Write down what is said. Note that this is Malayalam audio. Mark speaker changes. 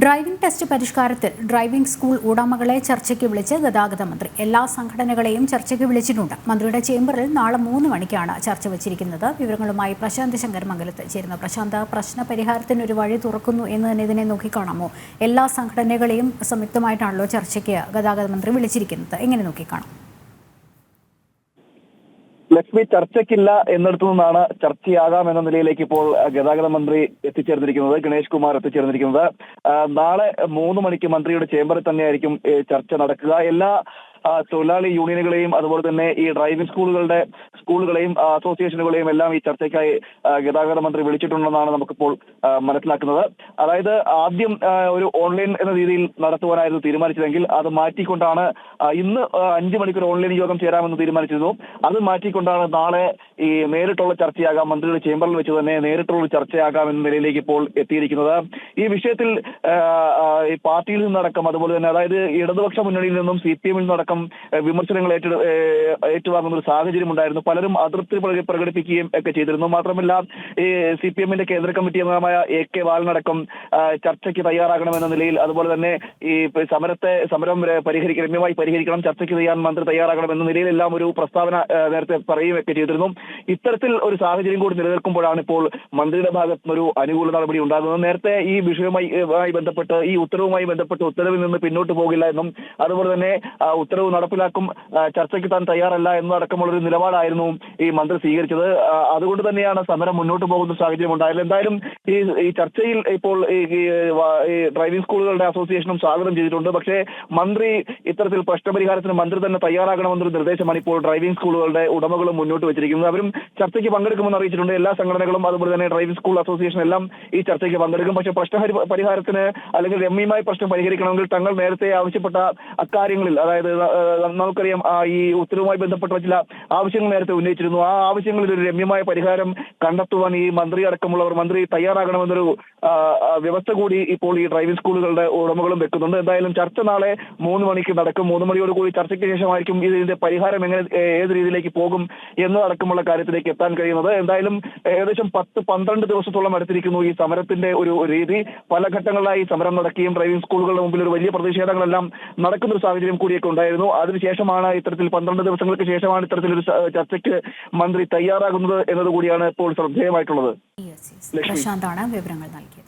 Speaker 1: ഡ്രൈവിംഗ് ടെസ്റ്റ് പരിഷ്കാരത്തിൽ ഡ്രൈവിംഗ് സ്കൂൾ ഉടമകളെ ചർച്ചയ്ക്ക് വിളിച്ച് ഗതാഗത മന്ത്രി. എല്ലാ സംഘടനകളെയും ചർച്ചയ്ക്ക് വിളിച്ചിട്ടുണ്ട്. മന്ത്രിയുടെ ചേംബറിൽ നാളെ മൂന്ന് മണിക്കാണ് ചർച്ച വച്ചിരിക്കുന്നത്. വിവരങ്ങളുമായി പ്രശാന്ത് ശങ്കർ മംഗലത്ത് ചേരുന്നു. പ്രശാന്ത് പ്രശ്ന പരിഹാരത്തിന് ഒരു വഴി തുറക്കുന്നു എന്ന് തന്നെ ഇതിനെ നോക്കിക്കാണാമോ? എല്ലാ സംഘടനകളെയും സംയുക്തമായിട്ടാണല്ലോ ചർച്ചയ്ക്ക് ഗതാഗത മന്ത്രി വിളിച്ചിരിക്കുന്നത്. എങ്ങനെ നോക്കിക്കാണാം?
Speaker 2: ലക്ഷ്മി ചർച്ചയ്ക്കില്ല എന്നിടത്തു നിന്നാണ് ചർച്ചയാകാം എന്ന നിലയിലേക്ക് ഇപ്പോൾ ഗതാഗത മന്ത്രി എത്തിച്ചേർന്നിരിക്കുന്നത് ഗണേഷ് കുമാർ എത്തിച്ചേർന്നിരിക്കുന്നത്. നാളെ മൂന്ന് മണിക്ക് മന്ത്രിയുടെ ചേംബറിൽ തന്നെയായിരിക്കും ചർച്ച നടക്കുക. എല്ലാ തൊഴിലാളി യൂണിയനുകളെയും അതുപോലെ തന്നെ ഈ ഡ്രൈവിംഗ് സ്കൂളുകളുടെ സ്കൂളുകളെയും അസോസിയേഷനുകളെയും എല്ലാം ഈ ചർച്ചയ്ക്കായി ഗതാഗത മന്ത്രി വിളിച്ചിട്ടുണ്ടെന്നാണ് നമുക്കിപ്പോൾ മനസ്സിലാക്കുന്നത്. അതായത് ആദ്യം ഒരു ഓൺലൈൻ എന്ന രീതിയിൽ നടത്തുവാനായിരുന്നു തീരുമാനിച്ചതെങ്കിൽ അത് മാറ്റിക്കൊണ്ടാണ് ഇന്ന് അഞ്ച് മണിക്കൂർ ഓൺലൈൻ യോഗം ചേരാമെന്ന് തീരുമാനിച്ചിരുന്നു. അത് മാറ്റിക്കൊണ്ടാണ് നാളെ ഈ നേരിട്ടുള്ള ചർച്ചയാകാം. മന്ത്രിയുടെ ചേംബറിൽ വെച്ച് തന്നെ നേരിട്ടുള്ള ചർച്ചയാകാം എന്ന നിലയിലേക്ക് ഇപ്പോൾ എത്തിയിരിക്കുന്നത്. ഈ വിഷയത്തിൽ ഈ പാർട്ടിയിൽ നിന്നടക്കം അതുപോലെ തന്നെ അതായത് ഇടതുപക്ഷ മുന്നണിയിൽ നിന്നും സി പി എമ്മിൽ നിന്നടക്കം വിമർശനങ്ങൾ ഏറ്റെടു ഏറ്റുവാങ്ങുന്ന ഒരു സാഹചര്യം ഉണ്ടായിരുന്നു. പലരും അതൃപ്തി പ്രക- പ്രകടിപ്പിക്കുകയും ഒക്കെ ചെയ്തിരുന്നു. മാത്രമല്ല ഈ സി പി എമ്മിന്റെ കേന്ദ്ര കമ്മിറ്റി അംഗമായ എ കെ ബാലനടക്കം ചർച്ചയ്ക്ക് തയ്യാറാകണമെന്ന നിലയിൽ അതുപോലെ തന്നെ ഈ സമരത്തെ സമരം പരിഹരിക്കണം രമ്യമായി പരിഹരിക്കണം ചർച്ചയ്ക്ക് ചെയ്യാൻ മന്ത്രി തയ്യാറാകണം എന്ന നിലയിലെല്ലാം ഒരു പ്രസ്താവന നേരത്തെ പറയുകയൊക്കെ ചെയ്തിരുന്നു. ഇത്തരത്തിൽ ഒരു സാഹചര്യം കൂടി നിലനിൽക്കുമ്പോഴാണ് ഇപ്പോൾ മന്ത്രിയുടെ ഭാഗത്ത് ഒരു അനുകൂല നടപടി ഉണ്ടാകുന്നത്. നേരത്തെ ഈ വിഷയവുമായി ബന്ധപ്പെട്ട് ഈ ഉത്തരവുമായി ബന്ധപ്പെട്ട് ഉത്തരവിൽ നിന്ന് പിന്നോട്ട് പോകില്ല എന്നും അതുപോലെ തന്നെ ഉത്തരവ് നടപ്പിലാക്കും ചർച്ചയ്ക്ക് താൻ തയ്യാറല്ല എന്നതടക്കമുള്ള ഒരു നിലപാടായിരുന്നു ഈ മന്ത്രി സ്വീകരിച്ചത്. അതുകൊണ്ട് തന്നെയാണ് സമരം മുന്നോട്ട് പോകുന്ന സാഹചര്യം ഉണ്ടായത്. എന്തായാലും ഈ ഈ ചർച്ചയിൽ ഇപ്പോൾ ഈ ഡ്രൈവിംഗ് സ്കൂളുകളുടെ അസോസിയേഷനും സ്വാഗതം ചെയ്തിട്ടുണ്ട്. പക്ഷേ മന്ത്രി ഇത്തരത്തിൽ പ്രശ്നപരിഹാരത്തിന് മന്ത്രി തന്നെ തയ്യാറാകണമെന്നൊരു നിർദ്ദേശമാണ് ഇപ്പോൾ ഡ്രൈവിംഗ് സ്കൂളുകളുടെ ഉടമകളും മുന്നോട്ട് വെച്ചിരിക്കുന്നത്. അവരും ചർച്ചയ്ക്ക് പങ്കെടുക്കുമെന്ന് അറിയിച്ചിട്ടുണ്ട്. എല്ലാ സംഘടനകളും അതുപോലെ തന്നെ ഡ്രൈവിംഗ് സ്കൂൾ അസോസിയേഷൻ എല്ലാം ഈ ചർച്ചയ്ക്ക് പങ്കെടുക്കും. പക്ഷേ പ്രശ്ന പരിഹാരത്തിന് അല്ലെങ്കിൽ രമ്യമായ പ്രശ്നം പരിഹരിക്കണമെങ്കിൽ തങ്ങൾ നേരത്തെ ആവശ്യപ്പെട്ട അക്കാര്യങ്ങളിൽ അതായത് നമുക്കറിയാം ഈ ഉത്തരവുമായി ബന്ധപ്പെട്ട ചില ആവശ്യങ്ങൾ നേരത്തെ ഉന്നയിച്ചിരുന്നു. ആ ആവശ്യങ്ങളിൽ ഒരു രമ്യമായ പരിഹാരം കണ്ടെത്തുവാൻ ഈ മന്ത്രി അടക്കമുള്ളവർ മന്ത്രി തയ്യാറാകണമെന്നൊരു വ്യവസ്ഥ കൂടി ഇപ്പോൾ ഈ ഡ്രൈവിംഗ് സ്കൂളുകളുടെ ഉടമകളും വെക്കുന്നുണ്ട്. എന്തായാലും ചർച്ച നാളെ മൂന്ന് മണിക്ക് നടക്കും. മൂന്ന് മണിയോട് കൂടി ചർച്ചയ്ക്ക് ശേഷമായിരിക്കും ഇതിന്റെ പരിഹാരം എങ്ങനെ ഏത് രീതിയിലേക്ക് പോകും എന്നതടക്കമുള്ള കാര്യത്തിലേക്ക് എത്താൻ കഴിയുന്നത്. എന്തായാലും ഏകദേശം പത്ത് പന്ത്രണ്ട് ദിവസത്തോളം അടുത്തിരിക്കുന്നു ഈ സമരത്തിന്റെ ഒരു രീതി. പല ഘട്ടങ്ങളിലായി സമരം നടക്കുകയും ഡ്രൈവിംഗ് സ്കൂളുകളുടെ മുമ്പിൽ ഒരു വലിയ പ്രതിഷേധങ്ങളെല്ലാം നടക്കുന്ന ഒരു സാഹചര്യം കൂടിയൊക്കെ ഉണ്ടായിരുന്നു. അതിനുശേഷമാണ് ഇത്തരത്തിൽ പന്ത്രണ്ട് ദിവസങ്ങൾക്ക് ശേഷമാണ് ഇത്തരത്തിലൊരു ഒരു ചർച്ചയ്ക്ക് മന്ത്രി തയ്യാറാകുന്നത് എന്നതുകൂടിയാണ് ഇപ്പോൾ ശ്രദ്ധേയമായിട്ടുള്ളത്.
Speaker 1: പ്രശാന്താണ് വിവരങ്ങൾ നൽകിയത്.